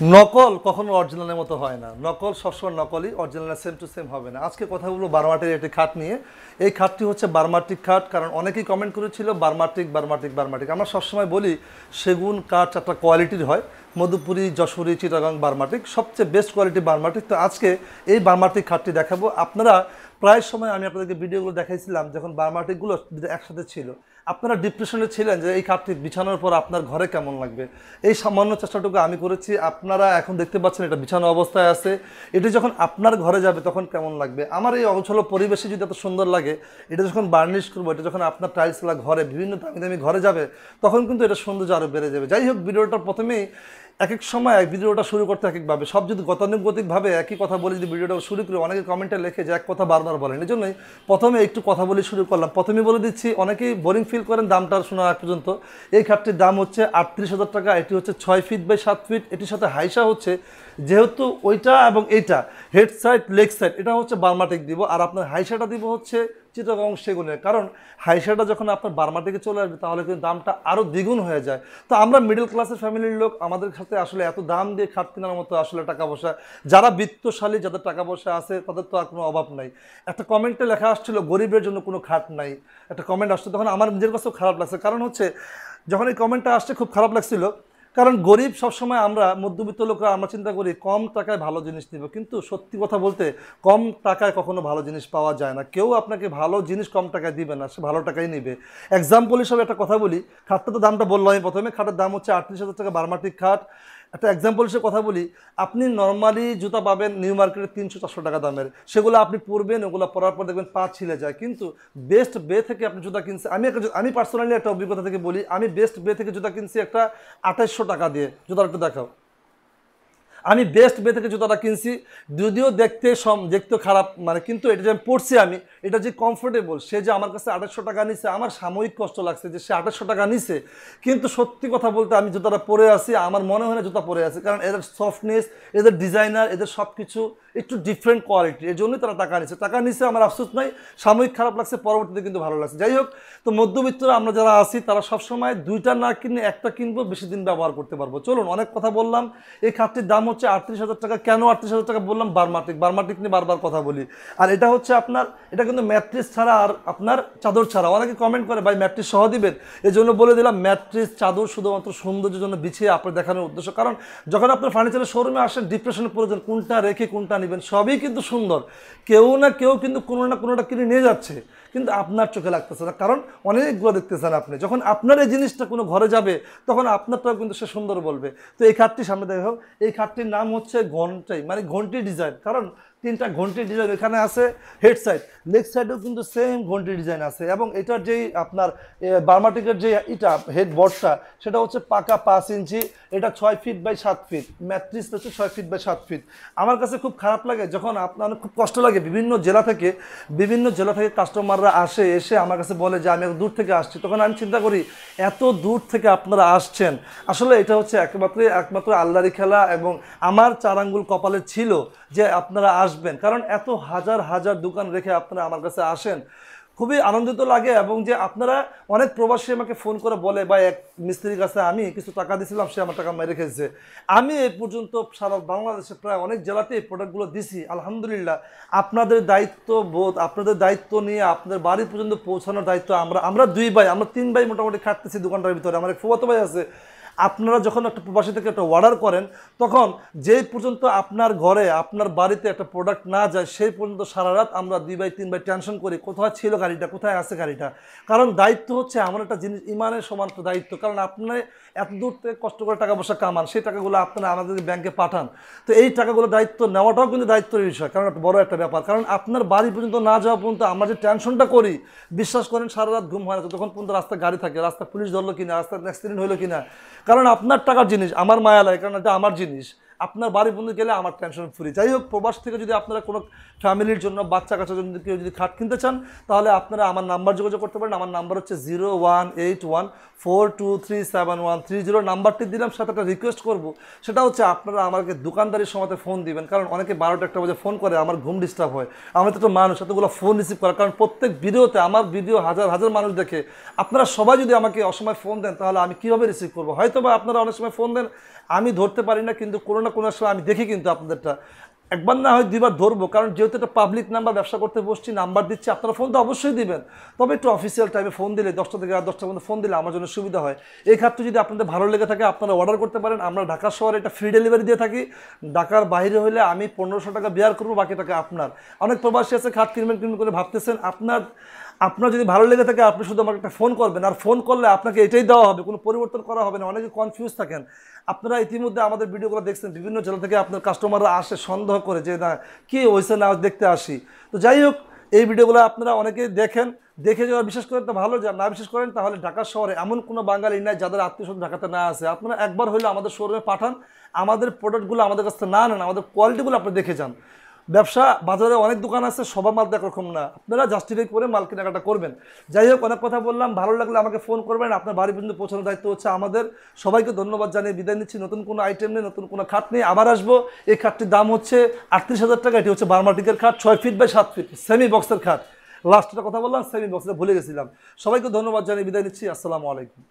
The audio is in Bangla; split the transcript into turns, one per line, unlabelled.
নকল কখনো অরিজিনালের মতো হয় না। নকল সবসময় নকলই অরিজিনাল সেম টু সেম হবে না। আজকে কথা বলব বারমাটির একটি খাট নিয়ে। এই খাটটি হচ্ছে বারমাটিক খাট, কারণ অনেকেই কমেন্ট করেছিল বারমাটিক বারমাটিক বারমাটিক। আমরা সবসময় বলি সেগুন, কাঠ একটা কোয়ালিটির হয়। মধুপুরি, যশোরী, চিটাগাং, বারমাটিক, সবচেয়ে বেস্ট কোয়ালিটি বারমাটিক। তো আজকে এই বারমাটিক খাটটি দেখাবো। আপনারা প্রায় সময় আমি আপনাদেরকে ভিডিওগুলো দেখাইছিলাম যখন বারমাটিকগুলো একসাথে ছিল। আপনারা ডিপ্রেশনে ছিলেন যে এই কাপটি বিছানোর পর আপনার ঘরে কেমন লাগবে? এই সামান্য চেষ্টাটুকু আমি করেছি। আপনারা এখন দেখতে পাচ্ছেন এটা বিছানো অবস্থায় আছে। এটি যখন আপনার ঘরে যাবে তখন কেমন লাগবে? আমার এই অঞ্চল পরিবেশে যদি এত সুন্দর লাগে, এটা যখন বার্নিশ করব, এটা যখন আপনার টাইলসগুলো ঘরে বিভিন্ন দামি দামি ঘরে যাবে, তখন কিন্তু এটা সৌন্দর্য আরও বেড়ে যাবে। যাই হোক, ভিডিওটা প্রথমেই এক এক সময় এক ভিডিওটা শুরু করতে এক একভাবে সব যদি গতানুগতিকভাবে একই কথা বলে যদি ভিডিওটা শুরু করি, অনেকে কমেন্টে লেখে যে এক কথা বারবার বলেন এই জন্যই প্রথমে একটু কথা বলে শুরু করলাম। প্রথমে বলে দিচ্ছি, অনেকেই বোরিং ফিল করেন, দামটা শোনা আগ পর্যন্ত। এই খাটটির দাম হচ্ছে আটত্রিশ হাজার টাকা, এটি হচ্ছে ছয় ফিট বাই সাত ফিট এটির সাথে হাইসা হচ্ছে যেহেতু ওইটা এবং এইটা হেড সাইড লেগ সাইড এটা হচ্ছে বার্মাটিক দিব। আর আপনার হাইসাটা দিব হচ্ছে চিটাগং সেগুনের। কারণ হাইসাটা যখন আপনার বার্মাটিকে চলে আসবে, তাহলে কিন্তু দামটা আরও দ্বিগুণ হয়ে যায়। তো আমরা মিডল ক্লাসের ফ্যামিলির লোক, আমাদের সাথে আসলে এত দাম দিয়ে খাট কেনার মতো আসলে টাকা পয়সা, যারা বিত্তশালী, যাদের টাকা পয়সা আছে, তাদের তো আর কোনো অভাব নাই। একটা কমেন্টে লেখা আসছিল, গরিবের জন্য কোনো খাট নাই। একটা কমেন্ট আসছে, তখন আমার নিজের কাছেও খারাপ লাগছে। কারণ হচ্ছে, যখন এই কমেন্টটা আসছে, খুব খারাপ লাগছিল। কারণ গরিব সবসময় আমরা, মধ্যবিত্ত লোকরা আমরা চিন্তা করি, কম টাকায় ভালো জিনিস নিব। কিন্তু সত্যি কথা বলতে, কম টাকায় কখনো ভালো জিনিস পাওয়া যায় না। কেউ আপনাকে ভালো জিনিস কম টাকায় দিবে না, সে ভালো টাকাই নেবে। এক্সাম্পল হিসাবে একটা কথা বলি, খাটটা তো দামটা বললাম আমি প্রথমে। খাটের দাম হচ্ছে আটত্রিশ হাজার টাকা বারমাটিক খাট। একটা এক্সাম্পল হিসেবে কথা বলি। আপনি নর্মালি জুতা পাবেন নিউ মার্কেটে তিনশো চারশো টাকা দামের। সেগুলো আপনি পরবেন, ওগুলো পরার পর দেখবেন পা ছিলে যায়। কিন্তু বেস্ট বে থেকে আপনি জুতা কিনছে, আমি একটা আমি পার্সোনালি একটা অভিজ্ঞতা থেকে বলি, আমি বেস্ট বে থেকে জুতা কিনছি একটা আঠাইশশো টাকা দিয়ে। জুতাটা একটু দেখাও। আমি বেস্ট বে থেকে জুতাটা কিনছি, যদিও দেখতে সম দেখতে খারাপ মানে কিন্তু এটা যে আমি পড়ছি আমি এটা যে কমফোর্টেবল সে যে আমার কাছে আঠাশশো টাকা নিছে, আমার সাময়িক কষ্ট লাগছে যে সে আঠাশশো টাকা নিছে। কিন্তু সত্যি কথা বলতে আমি জুতাটা পরে আছি, আমার মনে হয় না জুতা পরে আছে, কারণ এদের সফটনেস এদের ডিজাইনার এদের সব কিছু একটু ডিফারেন্ট কোয়ালিটি এর জন্যই তারা টাকা নিচ্ছে টাকা নিচ্ছে আমার আফসোস নাই সাময়িক খারাপ লাগছে, পরবর্তীতে কিন্তু ভালো লাগছে। যাই হোক, তো মধ্যবিত্তরা আমরা যারা আছি, তারা সবসময় দুইটা না কিনে একটা কিনবো, বেশি দিন ব্যবহার করতে পারব। চলুন, অনেক কথা বললাম। এই খাতটির দাম হচ্ছে আটত্রিশ হাজার টাকা। কেন আটত্রিশ হাজার টাকা বললাম? বারমাটিক। বারমাটিক নিয়ে বারবার কথা বলি। আর এটা হচ্ছে আপনার, এটা কিন্তু ম্যাট্রিস ছাড়া আর আপনার চাদর ছাড়া। অনেকে কমেন্ট করে, ভাই, ম্যাট্রিস সহ দিবেন? এই জন্য বলে দিলাম, ম্যাট্রিস চাদর শুধুমাত্র সৌন্দর্যের জন্য বিছিয়ে আপনার দেখানোর উদ্দেশ্য। কারণ যখন আপনার ফার্নিচারের শোরুমে আসেন ডিপ্রেশনে প্রয়োজন কোনটা রেখে কোনটা নেবেন, সবই কিন্তু সুন্দর। কেউ না কেউ কিন্তু কোনো না কোনোটা কিনে নিয়ে যাচ্ছে, কিন্তু আপনার চোখে লাগতেছে না। কারণ অনেকগুলো দেখতেছেন আপনি, যখন আপনার এই জিনিসটা কোনো ঘরে যাবে, তখন আপনারটাও কিন্তু সে সুন্দর বলবে। তো এই খাটটি সামনে দেখো এই খাটটির নাম হচ্ছে ঘন্টাই মানে ঘন্টি ডিজাইন কারণ তিনটা ঘন্টি ডিজাইন এখানে আছে হেড সাইড লেগ সাইডেও কিন্তু সেম ঘন্টি ডিজাইন আছে। এবং এটার যেই আপনার বার্মাটিকের যে ইটা হেড বোর্ডটা সেটা হচ্ছে পাকা পাঁচ ইঞ্চি, এটা ছয় ফিট বাই সাত ফিট ম্যাট্রিস হচ্ছে ছয় ফিট বাই সাত ফিট আমার কাছে খুব খারাপ লাগে যখন আপনার খুব কষ্ট লাগে বিভিন্ন জেলা থেকে, বিভিন্ন জেলা থেকে কাস্টমাররা আসে, এসে আমার কাছে বলে যে, আমি দূর থেকে আসছি। তখন আমি চিন্তা করি, এত দূর থেকে আপনারা আসছেন? আসলে এটা হচ্ছে একমাত্র একমাত্র আল্লাহরি খেলা এবং আমার চার আঙ্গুল কপালে ছিল যে, আপনারা আসবেন। কারণ এত হাজার হাজার দোকান রেখে আপনারা আমার কাছে আসেন, খুবই আনন্দিত লাগে এবং যে আপনারা অনেক প্রবাসী আমাকে ফোন করে বলে বা এক মিস্ত্রির কাছে আমি কিছু টাকা দিয়েছিলাম, সে আমার টাকা মেরে খেয়েছে। আমি এই পর্যন্ত সারা বাংলাদেশে প্রায় অনেক জেলাতে এই প্রোডাক্টগুলো দিছি, আলহামদুলিল্লাহ। আপনাদের দায়িত্ব বোধ আপনাদের দায়িত্ব নিয়ে আপনাদের বাড়ি পর্যন্ত পৌঁছানোর দায়িত্ব আমরা আমরা দুই ভাই, আমরা তিন ভাই মোটামুটি খাটতেছি দোকানটার ভিতরে। আমার এক ফুয়াতো ভাই আছে আপনারা যখন একটা প্রবাসী থেকে একটা অর্ডার করেন, তখন যেই পর্যন্ত আপনার ঘরে, আপনার বাড়িতে একটা প্রোডাক্ট না যায়, সেই পর্যন্ত সারা রাত আমরা দুই বাই, তিন বাই টেনশন করি, কোথায় ছিল গাড়িটা, কোথায় আছে গাড়িটা। কারণ দায়িত্ব হচ্ছে আমার একটা জিনিস, ইমানের সমান দায়িত্ব। কারণ আপনি এত দূর থেকে কষ্ট করে টাকা পয়সা কামান, সেই টাকাগুলো আপনারা আমাদের ব্যাংকে পাঠান। তো এই টাকাগুলো দায়িত্ব নেওয়াটাও কিন্তু দায়িত্বের বিষয়, কারণ একটা বড় একটা ব্যাপার। কারণ আপনার বাড়ি পর্যন্ত না যাওয়া পর্যন্ত আমরা যে টেনশনটা করি, বিশ্বাস করেন সারা রাত ঘুম হয় না। তখন পর্যন্ত রাস্তায় গাড়ি থাকে রাস্তা পুলিশ ধরলো কিনা, রাস্তায় অ্যাক্সিডেন্ট হলো কিনা। কারণ আপনার টাকার জিনিস আমার মায়া লাগে কারণ এটা আমার জিনিস। আপনার বাড়ি বন্ধু গেলে আমার টেনশন ফ্রি যাই হোক, প্রবাস থেকে যদি আপনারা কোনো ফ্যামিলির জন্য বাচ্চা কাচ্চার জন্য কেউ যদি খাট কিনতে চান, তাহলে আপনারা আমার নাম্বার যোগাযোগ করতে পারেন। আমার নাম্বার হচ্ছে zero one eight one four two three seven one three zero নাম্বারটি দিলাম, সাথে একটা রিকোয়েস্ট করব। সেটা হচ্ছে আপনারা আমাকে দোকানদারির সময়তে ফোন দিবেন। কারণ অনেকে বারোটা একটা বাজে ফোন করে, আমার ঘুম ডিস্টার্ব হয়। আমি তো মানুষ, এতগুলো ফোন রিসিভ করা কারণ প্রত্যেক ভিডিওতে, আমার ভিডিও হাজার হাজার মানুষ দেখে। আপনারা সবাই যদি আমাকে অসময় ফোন দেন, তাহলে আমি কীভাবে রিসিভ করব? হয়তো বা আপনারা অনেক সময় ফোন দেন, আমি ধরতে পারি না, কিন্তু কোনো না কোনো সময় আমি দেখি কিন্তু আপনাদেরটা। একবার না হয় দুইবার ধরবো, কারণ যেহেতু একটা পাবলিক নাম্বার ব্যবসা করতে বসছি নাম্বার দিচ্ছি, আপনারা ফোন তো অবশ্যই দিবেন। তবে একটু অফিসিয়াল টাইমে ফোন দিলে, দশটা থেকে দশটার মধ্যে ফোন দিলে আমার জন্য সুবিধা হয়। এই খাতটি যদি আপনাদের ভালো লেগে থাকে, আপনারা অর্ডার করতে পারেন। আমরা ঢাকা শহরে একটা ফ্রি ডেলিভারি দিয়ে থাকি। ঢাকার বাইরে হলে আমি পনেরোশো টাকা বেয়ার করব, বাকি টাকা আপনার। অনেক প্রবাসী আছে খাত কিনবেন কিনবেন করে ভাবতেছেন, আপনার আপনার যদি ভালো লেগে থাকে, আপনি শুধু আমাকে একটা ফোন করবেন। আর ফোন করলে আপনাকে এটাই দেওয়া হবে, কোনো পরিবর্তন করা হবে না। অনেকে কনফিউজ থাকেন। আপনারা ইতিমধ্যে আমাদের ভিডিওগুলো দেখছেন। বিভিন্ন জেলা থেকে আপনার কাস্টমাররা আসে, সন্দেহ করে যে, না, কি হয়েছে? না দেখতে আসি। তো যাই হোক, এই ভিডিওগুলো আপনারা অনেকেই দেখেন। দেখে যারা বিশেষ করেন তো ভালো যা না বিশেষ করেন তাহলে ঢাকা শহরে এমন কোনো বাঙালি নাই যাদের আত্মীয় স্বজন ঢাকাতে না আছে আপনারা একবার হলে আমাদের শোরুমে পাঠান। আমাদের প্রোডাক্টগুলো আমাদের কাছ না নেন, আমাদের কোয়ালিটিগুলো আপনি দেখে যান। ব্যবসা বাজারে অনেক দোকান আছে, সবার মাল একরকম না। আপনারা জাস্টিফাই করে মাল কেনাকাটা করবেন। যাই হোক, অনেক কথা বললাম, ভালো লাগলে আমাকে ফোন করবেন। আপনার বাড়ি পর্যন্ত পৌঁছানোর দায়িত্ব হচ্ছে আমাদের। সবাইকে ধন্যবাদ জানিয়ে বিদায় নিচ্ছি। নতুন কোনো আইটেম নেই নতুন কোনো খাট নেই আবার আসব। এই খাটটির দাম হচ্ছে আটত্রিশ হাজার টাকা। এটি হচ্ছে বার্মাটিকের খাট ছয় ফিট বাই সাত ফিট সেমি বক্সের খাট লাস্টটা কথা বললাম সেমি বক্সটা ভুলে গেছিলাম। সবাইকে ধন্যবাদ জানিয়ে বিদায় নিচ্ছি। আসসালামু আলাইকুম।